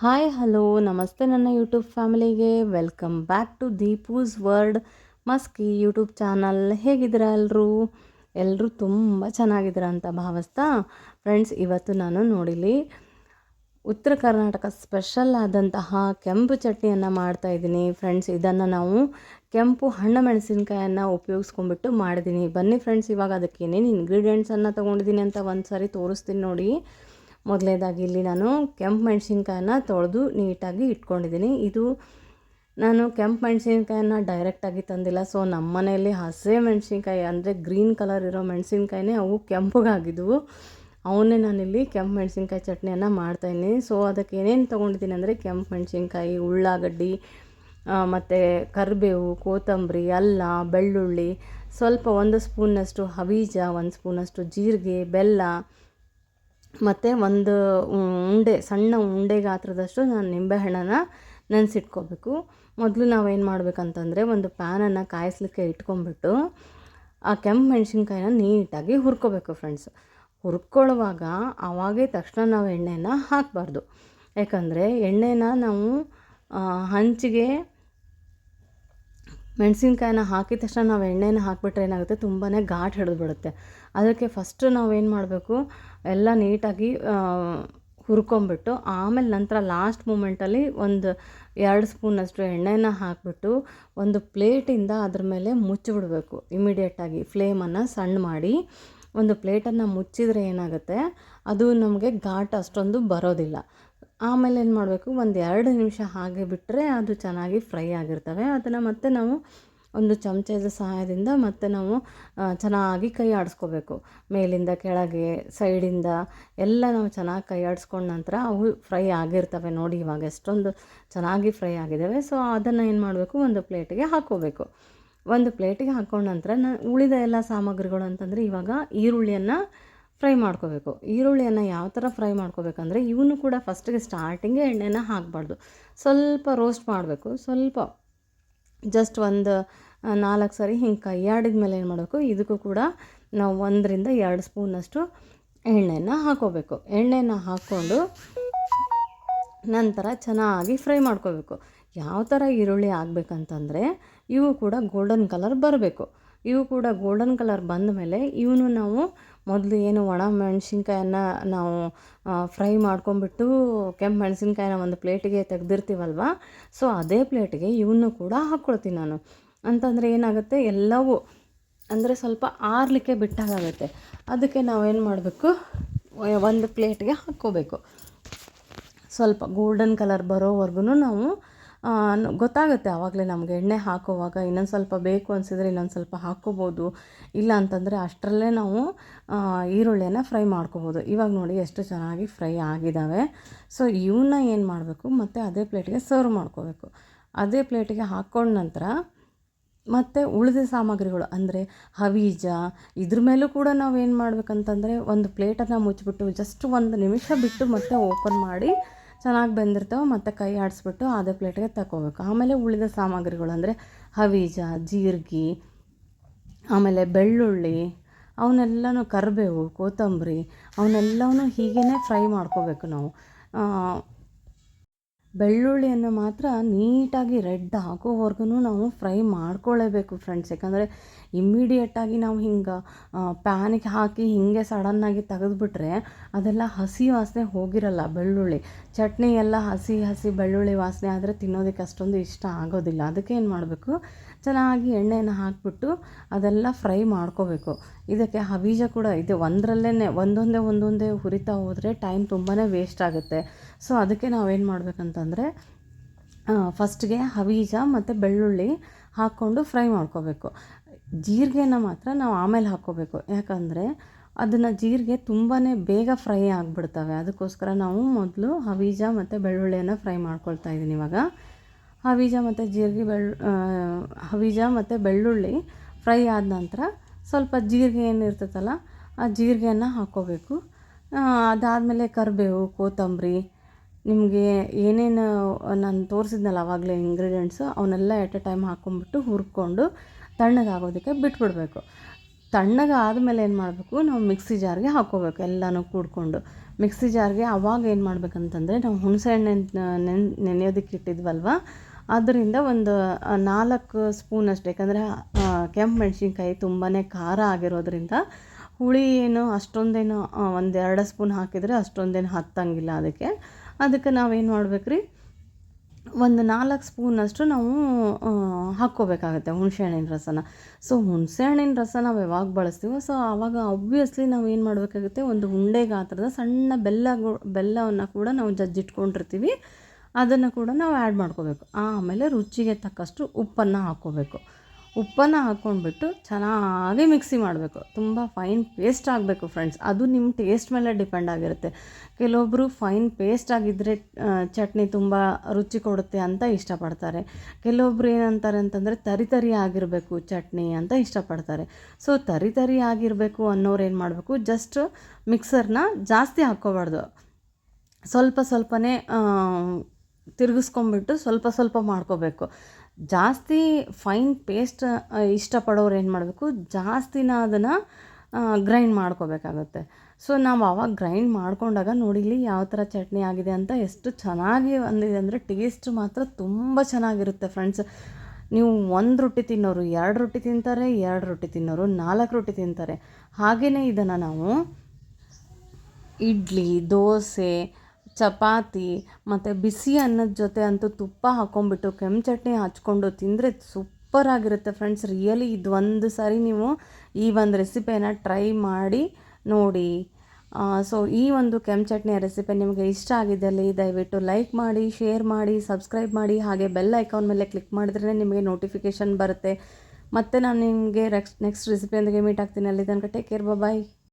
Hi, hello. ನಮಸ್ತೆ ನನ್ನ YouTube ಫ್ಯಾಮಿಲಿಗೆ. Welcome back to Deepu's world Maski YouTube channel. ಹೇಗಿದ್ದೀರಾ ಎಲ್ಲರೂ ಎಲ್ಲರೂ ತುಂಬ ಚೆನ್ನಾಗಿದ್ದೀರಾ ಅಂತ ಭಾವಿಸ್ತಾ ಫ್ರೆಂಡ್ಸ್, ಇವತ್ತು ನಾನು ನೋಡಿಲಿ ಉತ್ತರ ಕರ್ನಾಟಕ ಸ್ಪೆಷಲ್ ಆದಂತಹ ಕೆಂಪು ಚಟ್ನಿಯನ್ನು ಮಾಡ್ತಾ ಇದ್ದೀನಿ. ಫ್ರೆಂಡ್ಸ್, ಇದನ್ನು ನಾವು ಕೆಂಪು ಹಣ್ಣು ಮೆಣಸಿನ್ಕಾಯನ್ನು ಉಪಯೋಗಿಸ್ಕೊಂಡ್ಬಿಟ್ಟು ಮಾಡಿದ್ದೀನಿ. ಬನ್ನಿ ಫ್ರೆಂಡ್ಸ್, ಇವಾಗ ಅದಕ್ಕೆ ಏನೇನು ಇಂಗ್ರೀಡಿಯೆಂಟ್ಸನ್ನು ತೊಗೊಂಡಿದ್ದೀನಿ ಅಂತ ಒಂದು ಸಾರಿ ತೋರಿಸ್ತೀನಿ ನೋಡಿ. ಮೊದಲನೇದಾಗಿ ಇಲ್ಲಿ ನಾನು ಕೆಂಪು ಮೆಣಸಿನ್ಕಾಯನ್ನ ತೊಳೆದು ನೀಟಾಗಿ ಇಟ್ಕೊಂಡಿದ್ದೀನಿ. ಇದು ನಾನು ಕೆಂಪು ಮೆಣಸಿನ್ಕಾಯನ್ನ ಡೈರೆಕ್ಟಾಗಿ ತಂದಿಲ್ಲ. ಸೊ ನಮ್ಮ ಮನೆಯಲ್ಲಿ ಹಸೆ ಮೆಣಸಿನ್ಕಾಯಿ ಅಂದರೆ ಗ್ರೀನ್ ಕಲರ್ ಇರೋ ಮೆಣಸಿನ್ಕಾಯಿನೇ ಅವು ಕೆಂಪಗಾಗಿದ್ವು. ಅವನ್ನೇ ನಾನಿಲ್ಲಿ ಕೆಂಪು ಮೆಣಸಿನ್ಕಾಯಿ ಚಟ್ನಿಯನ್ನು ಮಾಡ್ತಾಯಿದ್ದೀನಿ ಸೊ ಅದಕ್ಕೆ ಏನೇನು ತೊಗೊಂಡಿದ್ದೀನಿ ಅಂದರೆ ಕೆಂಪು ಮೆಣಸಿನ್ಕಾಯಿ, ಉಳ್ಳಾಗಡ್ಡಿ ಮತ್ತು ಕರಿಬೇವು, ಕೊತ್ತಂಬರಿ, ಅಲ್ಲ, ಬೆಳ್ಳುಳ್ಳಿ. ಸ್ವಲ್ಪ ಒಂದು ಸ್ಪೂನಷ್ಟು ಹವೀಜ, ಒಂದು ಸ್ಪೂನಷ್ಟು ಜೀರಿಗೆ, ಬೆಲ್ಲ ಮತ್ತು ಒಂದು ಉಂಡೆ, ಸಣ್ಣ ಉಂಡೆ ಗಾತ್ರದಷ್ಟು ನಾನು ನಿಂಬೆಹಣ್ಣನ್ನು ನೆನೆಸಿಟ್ಕೋಬೇಕು. ಮೊದಲು ನಾವೇನು ಮಾಡಬೇಕಂತಂದರೆ ಒಂದು ಪ್ಯಾನನ್ನು ಕಾಯಿಸ್ಲಿಕ್ಕೆ ಇಟ್ಕೊಂಡ್ಬಿಟ್ಟು ಆ ಕೆಂಪು ಮೆಣಸಿನ್ಕಾಯಿನ ನೀಟಾಗಿ ಹುರ್ಕೋಬೇಕು ಫ್ರೆಂಡ್ಸ್ ಹುರ್ಕೊಳ್ಳುವಾಗ ಆವಾಗೇ ತಕ್ಷಣ ನಾವು ಎಣ್ಣೆನ ಹಾಕಬಾರ್ದು. ಯಾಕಂದರೆ ಎಣ್ಣೆನ ನಾವು ಹಂಚಿಗೆ ಮೆಣಸಿನ್ಕಾಯಿನ ಹಾಕಿದ ತಕ್ಷಣ ನಾವು ಎಣ್ಣೆನ ಹಾಕಿಬಿಟ್ರೆ ಏನಾಗುತ್ತೆ? ತುಂಬಾ ಘಾಟ್ ಹಿಡಿದ್ಬಿಡುತ್ತೆ. ಅದಕ್ಕೆ ಫಸ್ಟು ನಾವೇನು ಮಾಡಬೇಕು? ಎಲ್ಲ ನೀಟಾಗಿ ಹುರ್ಕೊಂಬಿಟ್ಟು, ಆಮೇಲೆ ನಂತರ ಲಾಸ್ಟ್ ಮೂಮೆಂಟಲ್ಲಿ ಒಂದು ಎರಡು ಸ್ಪೂನಷ್ಟು ಎಣ್ಣೆನ ಹಾಕಿಬಿಟ್ಟು, ಒಂದು ಪ್ಲೇಟಿಂದ ಅದ್ರ ಮೇಲೆ ಮುಚ್ಚಿಬಿಡಬೇಕು. ಇಮಿಡಿಯೇಟಾಗಿ ಫ್ಲೇಮನ್ನು ಸಣ್ಣ ಮಾಡಿ, ಒಂದು ಪ್ಲೇಟನ್ನು ಮುಚ್ಚಿದರೆ ಏನಾಗುತ್ತೆ? ಅದು ನಮಗೆ ಘಾಟ್ ಅಷ್ಟೊಂದು ಬರೋದಿಲ್ಲ. ಆಮೇಲೆ ಏನು ಮಾಡಬೇಕು? ಒಂದು ಎರಡು ನಿಮಿಷ ಹಾಗೆ ಬಿಟ್ಟರೆ ಅದು ಚೆನ್ನಾಗಿ ಫ್ರೈ ಆಗಿರ್ತವೆ. ಅದನ್ನು ಮತ್ತೆ ನಾವು ಒಂದು ಚಮಚದ ಸಹಾಯದಿಂದ ಮತ್ತೆ ನಾವು ಚೆನ್ನಾಗಿ ಕೈ ಆಡಿಸ್ಕೋಬೇಕು. ಮೇಲಿಂದ ಕೆಳಗೆ, ಸೈಡಿಂದ ಎಲ್ಲ ನಾವು ಚೆನ್ನಾಗಿ ಕೈ ಆಡಿಸ್ಕೊಂಡ ನಂತರ ಅವು ಫ್ರೈ ಆಗಿರ್ತವೆ ನೋಡಿ ಇವಾಗ. ಎಷ್ಟೊಂದು ಚೆನ್ನಾಗಿ ಫ್ರೈ ಆಗಿದ್ದಾವೆ ಸೊ, ಅದನ್ನು ಏನು ಮಾಡಬೇಕು? ಒಂದು ಪ್ಲೇಟಿಗೆ ಹಾಕ್ಕೋಬೇಕು. ಒಂದು ಪ್ಲೇಟಿಗೆ ಹಾಕ್ಕೊಂಡ ನಂತರ ನಾನು ಉಳಿದ ಎಲ್ಲ ಸಾಮಗ್ರಿಗಳು ಅಂತಂದರೆ ಇವಾಗ ಈರುಳ್ಳಿಯನ್ನು ಫ್ರೈ ಮಾಡ್ಕೋಬೇಕು. ಈರುಳ್ಳಿಯನ್ನು ಯಾವ ಥರ ಫ್ರೈ ಮಾಡ್ಕೋಬೇಕಂದ್ರೆ ಇವನು ಕೂಡ ಫಸ್ಟಿಗೆ ಸ್ಟಾರ್ಟಿಂಗೆ ಎಣ್ಣೆನ ಹಾಕಬಾರ್ದು. ಸ್ವಲ್ಪ ರೋಸ್ಟ್ ಮಾಡಬೇಕು. ಸ್ವಲ್ಪ ಜಸ್ಟ್ ಒಂದು ನಾಲ್ಕು ಸರಿ ಹಿಂಗೆ ಕೈಯಾಡಿದ ಮೇಲೆ ಏನು ಮಾಡಬೇಕು? ಇದಕ್ಕೂ ಕೂಡ ನಾವು ಒಂದರಿಂದ ಎರಡು ಸ್ಪೂನಷ್ಟು ಎಣ್ಣೆನ ಹಾಕೋಬೇಕು. ಎಣ್ಣೆನ ಹಾಕ್ಕೊಂಡು ನಂತರ ಚೆನ್ನಾಗಿ ಫ್ರೈ ಮಾಡ್ಕೋಬೇಕು. ಯಾವ ಥರ ಈರುಳ್ಳಿ ಆಗಬೇಕಂತಂದರೆ ಇವು ಕೂಡ ಗೋಲ್ಡನ್ ಕಲರ್ ಬರಬೇಕು. ಇವು ಕೂಡ ಗೋಲ್ಡನ್ ಕಲರ್ ಬಂದ ಮೇಲೆ ಇವನು ನಾವು ಮೊದಲು ಏನು ಒಣ ಮೆಣಸಿನ್ಕಾಯನ್ನ ನಾವು ಫ್ರೈ ಮಾಡ್ಕೊಂಬಿಟ್ಟು ಕೆಂಪು ಮೆಣಸಿನ್ಕಾಯಿನ ಒಂದು ಪ್ಲೇಟಿಗೆ ತೆಗೆದಿರ್ತೀವಲ್ವ? ಸೊ ಅದೇ ಪ್ಲೇಟಿಗೆ ಇವನ್ನು ಕೂಡ ಹಾಕ್ಕೊಳ್ತೀನಿ ನಾನು. ಅಂತಂದರೆ ಏನಾಗುತ್ತೆ? ಎಲ್ಲವೂ ಅಂದರೆ ಸ್ವಲ್ಪ ಆರಲಿಕ್ಕೆ ಬಿಟ್ಟಾಗುತ್ತೆ ಅದಕ್ಕೆ ನಾವೇನು ಮಾಡಬೇಕು? ಒಂದು ಪ್ಲೇಟ್ಗೆ ಹಾಕ್ಕೋಬೇಕು. ಸ್ವಲ್ಪ ಗೋಲ್ಡನ್ ಕಲರ್ ಬರೋವರೆಗೂ ನಾವು ಗೊತ್ತಾಗುತ್ತೆ ಆವಾಗಲೇ ನಮಗೆ ಎಣ್ಣೆ ಹಾಕೋವಾಗ ಇನ್ನೊಂದು ಸ್ವಲ್ಪ ಬೇಕು ಅನಿಸಿದ್ರೆ ಇನ್ನೊಂದು ಸ್ವಲ್ಪ ಹಾಕ್ಕೋಬೋದು ಇಲ್ಲ ಅಂತಂದರೆ ಅಷ್ಟರಲ್ಲೇ ನಾವು ಈರುಳ್ಳಿಯನ್ನು ಫ್ರೈ ಮಾಡ್ಕೋಬೋದು. ಇವಾಗ ನೋಡಿ ಎಷ್ಟು ಚೆನ್ನಾಗಿ ಫ್ರೈ ಆಗಿದ್ದಾವೆ ಸೊ ಇವನ್ನ ಏನು ಮಾಡಬೇಕು ಮತ್ತು ಅದೇ ಪ್ಲೇಟಿಗೆ ಸರ್ವ್ ಮಾಡ್ಕೋಬೇಕು. ಅದೇ ಪ್ಲೇಟಿಗೆ ಹಾಕ್ಕೊಂಡ ನಂತರ ಮತ್ತು ಉಳಿದ ಸಾಮಗ್ರಿಗಳು, ಅಂದರೆ ಹವೀಜ, ಇದ್ರ ಮೇಲೂ ಕೂಡ ನಾವು ಏನು ಮಾಡಬೇಕಂತಂದರೆ ಒಂದು ಪ್ಲೇಟನ್ನು ಮುಚ್ಚಿಬಿಟ್ಟು ಜಸ್ಟ್ ಒಂದು ನಿಮಿಷ ಬಿಟ್ಟು ಮತ್ತೆ ಓಪನ್ ಮಾಡಿ ಚೆನ್ನಾಗಿ ಬೆಂದಿರ್ತಾವೆ ಮತ್ತು ಕೈ ಆಡಿಸ್ಬಿಟ್ಟು ಅದೇ ಪ್ಲೇಟ್ಗೆ ತಗೋಬೇಕು ಆಮೇಲೆ ಉಳಿದ ಸಾಮಗ್ರಿಗಳು ಅಂದರೆ ಹವೀಜ, ಜೀರಿಗೆ, ಆಮೇಲೆ ಬೆಳ್ಳುಳ್ಳಿ, ಅವನ್ನೆಲ್ಲನೂ ಕರಿಬೇವು, ಕೊತ್ತಂಬರಿ ಅವನ್ನೆಲ್ಲವೂ ಹೀಗೇ ಫ್ರೈ ಮಾಡ್ಕೋಬೇಕು ನಾವು. ಬೆಳ್ಳುಳ್ಳಿಯನ್ನು ಮಾತ್ರ ನೀಟಾಗಿ ರೆಡ್ ಆಗೋವರೆಗೂ ನಾವು ಫ್ರೈ ಮಾಡ್ಕೊಳ್ಳೇಬೇಕು ಫ್ರೆಂಡ್ಸ್ ಯಾಕಂದರೆ ಇಮ್ಮಿಡಿಯೇಟಾಗಿ ನಾವು ಹಿಂಗೆ ಪ್ಯಾನಿಗೆ ಹಾಕಿ ಹೀಗೆ ಸಡನ್ನಾಗಿ ತೆಗೆದುಬಿಟ್ರೆ ಅದೆಲ್ಲ ಹಸಿ ವಾಸನೆ ಹೋಗಿರಲ್ಲ ಬೆಳ್ಳುಳ್ಳಿ. ಚಟ್ನಿ ಎಲ್ಲ ಹಸಿ ಹಸಿ ಬೆಳ್ಳುಳ್ಳಿ ವಾಸನೆ ಆದರೆ ತಿನ್ನೋದಕ್ಕೆ ಅಷ್ಟೊಂದು ಇಷ್ಟ ಆಗೋದಿಲ್ಲ. ಅದಕ್ಕೆ ಏನು ಮಾಡಬೇಕು? ಚೆನ್ನಾಗಿ ಎಣ್ಣೆಯನ್ನು ಹಾಕಿಬಿಟ್ಟು ಅದೆಲ್ಲ ಫ್ರೈ ಮಾಡ್ಕೋಬೇಕು. ಇದಕ್ಕೆ ಹವೀಜ ಕೂಡ ಇದೆ ಒಂದರಲ್ಲೇ ಒಂದೊಂದೇ ಒಂದೊಂದೇ ಹುರಿತಾ ಹೋದರೆ ಟೈಮ್ ತುಂಬಾ ವೇಸ್ಟ್ ಆಗುತ್ತೆ. ಸೊ, ಅದಕ್ಕೆ ನಾವೇನು ಮಾಡಬೇಕಂತಂದರೆ ಫಸ್ಟ್ಗೆ ಹವೀಜ ಮತ್ತು ಬೆಳ್ಳುಳ್ಳಿ ಹಾಕ್ಕೊಂಡು ಫ್ರೈ ಮಾಡ್ಕೋಬೇಕು. ಜೀರಿಗೆನ ಮಾತ್ರ ನಾವು ಆಮೇಲೆ ಹಾಕ್ಕೋಬೇಕು. ಯಾಕಂದರೆ ಅದನ್ನು ಜೀರಿಗೆ ತುಂಬಾ ಬೇಗ ಫ್ರೈ ಆಗಿಬಿಡ್ತವೆ. ಅದಕ್ಕೋಸ್ಕರ ನಾವು ಮೊದಲು ಹವೀಜ ಮತ್ತು ಬೆಳ್ಳುಳ್ಳಿಯನ್ನು ಫ್ರೈ ಮಾಡ್ಕೊಳ್ತಾ ಇದ್ದೀನಿ ಇವಾಗ. ಹವೀಜ ಮತ್ತು ಜೀರಿಗೆ ಬೆಳ್ಳು ಹವೀಜ ಮತ್ತು ಬೆಳ್ಳುಳ್ಳಿ ಫ್ರೈ ಆದ ನಂತರ ಸ್ವಲ್ಪ ಜೀರಿಗೆ ಏನಿರ್ತೈತಲ್ಲ ಆ ಜೀರಿಗೆಯನ್ನು ಹಾಕ್ಕೋಬೇಕು. ಅದಾದಮೇಲೆ ಕರಿಬೇವು, ಕೊತ್ತಂಬರಿ, ನಿಮಗೆ ಏನೇನು ನಾನು ತೋರಿಸಿದ್ನಲ್ಲ ಆವಾಗಲೇ ಇಂಗ್ರೀಡಿಯೆಂಟ್ಸು ಅವನ್ನೆಲ್ಲ ಎಟ್ ಎ ಟೈಮ್ ಹಾಕ್ಕೊಂಬಿಟ್ಟು ಹುರ್ಕೊಂಡು ತಣ್ಣಗಾಗೋದಕ್ಕೆ ಬಿಟ್ಬಿಡಬೇಕು. ತಣ್ಣಗಾದಮೇಲೆ ಏನು ಮಾಡಬೇಕು, ನಾವು ಮಿಕ್ಸಿ ಜಾರ್ಗೆ ಹಾಕ್ಕೋಬೇಕು ಎಲ್ಲನೂ ಕೂಡ್ಕೊಂಡು. ಮಿಕ್ಸಿ ಜಾರ್ಗೆ ಅವಾಗ ಏನು ಮಾಡ್ಬೇಕಂತಂದರೆ ನಾವು ಹುಣಸೆ ಹಣ್ಣು ನೆನ್, ನೆನೆಯೋದಕ್ಕೆ ಇಟ್ಟಿದ್ವಲ್ವ ಅದರಿಂದ ಒಂದು ನಾಲ್ಕು ಸ್ಪೂನ್ ಅಷ್ಟು, ಯಾಕಂದರೆ ಕೆಂಪು ಮೆಣಸಿನ್ಕಾಯಿ ತುಂಬಾ ಖಾರ ಆಗಿರೋದ್ರಿಂದ ಹುಳಿ ಏನು ಅಷ್ಟೊಂದೇನು ಒಂದು ಎರಡು ಸ್ಪೂನ್ ಹಾಕಿದರೆ ಅಷ್ಟೊಂದೇನು ಹತ್ತಂಗಿಲ್ಲ ಅದಕ್ಕೆ. ಅದಕ್ಕೆ ನಾವೇನು ಮಾಡ್ಬೇಕು ರೀ ಒಂದು ನಾಲ್ಕು ಸ್ಪೂನಷ್ಟು ನಾವು ಹಾಕ್ಕೋಬೇಕಾಗತ್ತೆ ಹುಣಸೆಹಣ್ಣಿನ ರಸನ. ಸೊ, ಹುಣಸೆಹಣ್ಣಿನ ರಸ ನಾವು ಯಾವಾಗ ಬಳಸ್ತೀವೋ, ಸೊ, ಆವಾಗ ಆಬ್ವಿಯಸ್ಲಿ ನಾವು ಏನು ಮಾಡಬೇಕಾಗುತ್ತೆ, ಒಂದು ಉಂಡೆ ಗಾತ್ರದ ಸಣ್ಣ ಬೆಲ್ಲ ಬೆಲ್ಲವನ್ನು ಕೂಡ ನಾವು ಜಜ್ಜಿಟ್ಕೊಂಡಿರ್ತೀವಿ. ಅದನ್ನು ಕೂಡ ನಾವು ಆ್ಯಡ್ ಮಾಡ್ಕೋಬೇಕು. ಆಮೇಲೆ ರುಚಿಗೆ ತಕ್ಕಷ್ಟು ಉಪ್ಪನ್ನು ಹಾಕ್ಕೋಬೇಕು. ಉಪ್ಪನ್ನು ಹಾಕ್ಕೊಂಡ್ಬಿಟ್ಟು ಚೆನ್ನಾಗಿ ಮಿಕ್ಸಿ ಮಾಡಬೇಕು. ತುಂಬ ಫೈನ್ ಪೇಸ್ಟ್ ಆಗಬೇಕು ಫ್ರೆಂಡ್ಸ್ ಅದು ನಿಮ್ಮ ಟೇಸ್ಟ್ ಮೇಲೆ ಡಿಪೆಂಡ್ ಆಗಿರುತ್ತೆ. ಕೆಲವೊಬ್ಬರು ಫೈನ್ ಪೇಸ್ಟ್ ಆಗಿದ್ದರೆ ಚಟ್ನಿ ತುಂಬ ರುಚಿ ಕೊಡುತ್ತೆ ಅಂತ ಇಷ್ಟಪಡ್ತಾರೆ. ಕೆಲವೊಬ್ರು ಏನಂತಾರೆ ಅಂತಂದರೆ ತರಿ ತರಿ ಆಗಿರಬೇಕು ಚಟ್ನಿ ಅಂತ ಇಷ್ಟಪಡ್ತಾರೆ. ಸೊ ತರಿ ತರಿ ಆಗಿರಬೇಕು ಅನ್ನೋರು ಏನು ಮಾಡಬೇಕು? ಜಸ್ಟ್ ಮಿಕ್ಸರ್ನ ಜಾಸ್ತಿ ಹಾಕ್ಕೋಬಾರ್ದು. ಸ್ವಲ್ಪ ಸ್ವಲ್ಪನೇ ತಿರುಗಿಸ್ಕೊಂಬಿಟ್ಟು ಸ್ವಲ್ಪ ಸ್ವಲ್ಪ ಮಾಡ್ಕೋಬೇಕು. ಜಾಸ್ತಿ ಫೈನ್ ಪೇಸ್ಟ್ ಇಷ್ಟಪಡೋರು ಏನು ಮಾಡಬೇಕು? ಜಾಸ್ತಿನ ಅದನ್ನು ಗ್ರೈಂಡ್ ಮಾಡ್ಕೋಬೇಕಾಗುತ್ತೆ. ಸೊ ನಾವು ಆವಾಗ ಗ್ರೈಂಡ್ ಮಾಡ್ಕೊಂಡಾಗ ನೋಡಿಲಿ ಯಾವ ಥರ ಚಟ್ನಿ ಆಗಿದೆ ಅಂತ ಎಷ್ಟು ಚೆನ್ನಾಗಿ ಬಂದಿದೆ ಅಂದರೆ ಟೇಸ್ಟ್ ಮಾತ್ರ ತುಂಬ ಚೆನ್ನಾಗಿರುತ್ತೆ ಫ್ರೆಂಡ್ಸ್ ನೀವು ಒಂದು ರೊಟ್ಟಿ ತಿನ್ನೋರು, ಎರಡು ರೊಟ್ಟಿ ತಿಂತಾರೆ, ಎರಡು ರೊಟ್ಟಿ ತಿನ್ನೋರು, ನಾಲ್ಕು ರೊಟ್ಟಿ ತಿಂತಾರೆ. ಹಾಗೆಯೇ ಇದನ್ನು ನಾವು ಇಡ್ಲಿ, ದೋಸೆ ಚಪಾತಿ ಮತ್ತು ಬಿಸಿ ಅನ್ನದ ಜೊತೆ ಅಂತೂ ತುಪ್ಪ ಹಾಕ್ಕೊಂಬಿಟ್ಟು ಕೆಂಪು ಚಟ್ನಿ ಹಚ್ಕೊಂಡು ತಿಂದರೆ ಸೂಪರ್ ಆಗಿರುತ್ತೆ ಫ್ರೆಂಡ್ಸ್. ರಿಯಲಿ ಇದು ಒಂದು ಸಾರಿ ನೀವು ಈ ಒಂದು ರೆಸಿಪಿಯನ್ನು ಟ್ರೈ ಮಾಡಿ ನೋಡಿ. ಸೊ ಈ ಒಂದು ಕೆಂಪು ಚಟ್ನಿಯ ರೆಸಿಪಿ ನಿಮಗೆ ಇಷ್ಟ ಆಗಿದ್ದಲ್ಲಿ ದಯವಿಟ್ಟು ಲೈಕ್ ಮಾಡಿ, ಶೇರ್ ಮಾಡಿ, ಸಬ್ಸ್ಕ್ರೈಬ್ ಮಾಡಿ, ಹಾಗೆ ಬೆಲ್ ಐಕಾನ್ ಮೇಲೆ ಕ್ಲಿಕ್ ಮಾಡಿದ್ರೆ ನಿಮಗೆ ನೋಟಿಫಿಕೇಷನ್ ಬರುತ್ತೆ. ಮತ್ತು ನಾನು ನಿಮಗೆ ನೆಕ್ಸ್ಟ್ ನೆಕ್ಸ್ಟ್ ರೆಸಿಪಿಯೊಂದಿಗೆ ಮೀಟ್ ಆಗ್ತೀನಿ. ಅಲ್ಲಿ ತನಕ ಟೇಕ್ ಕೇರ್ ಬಾಯ್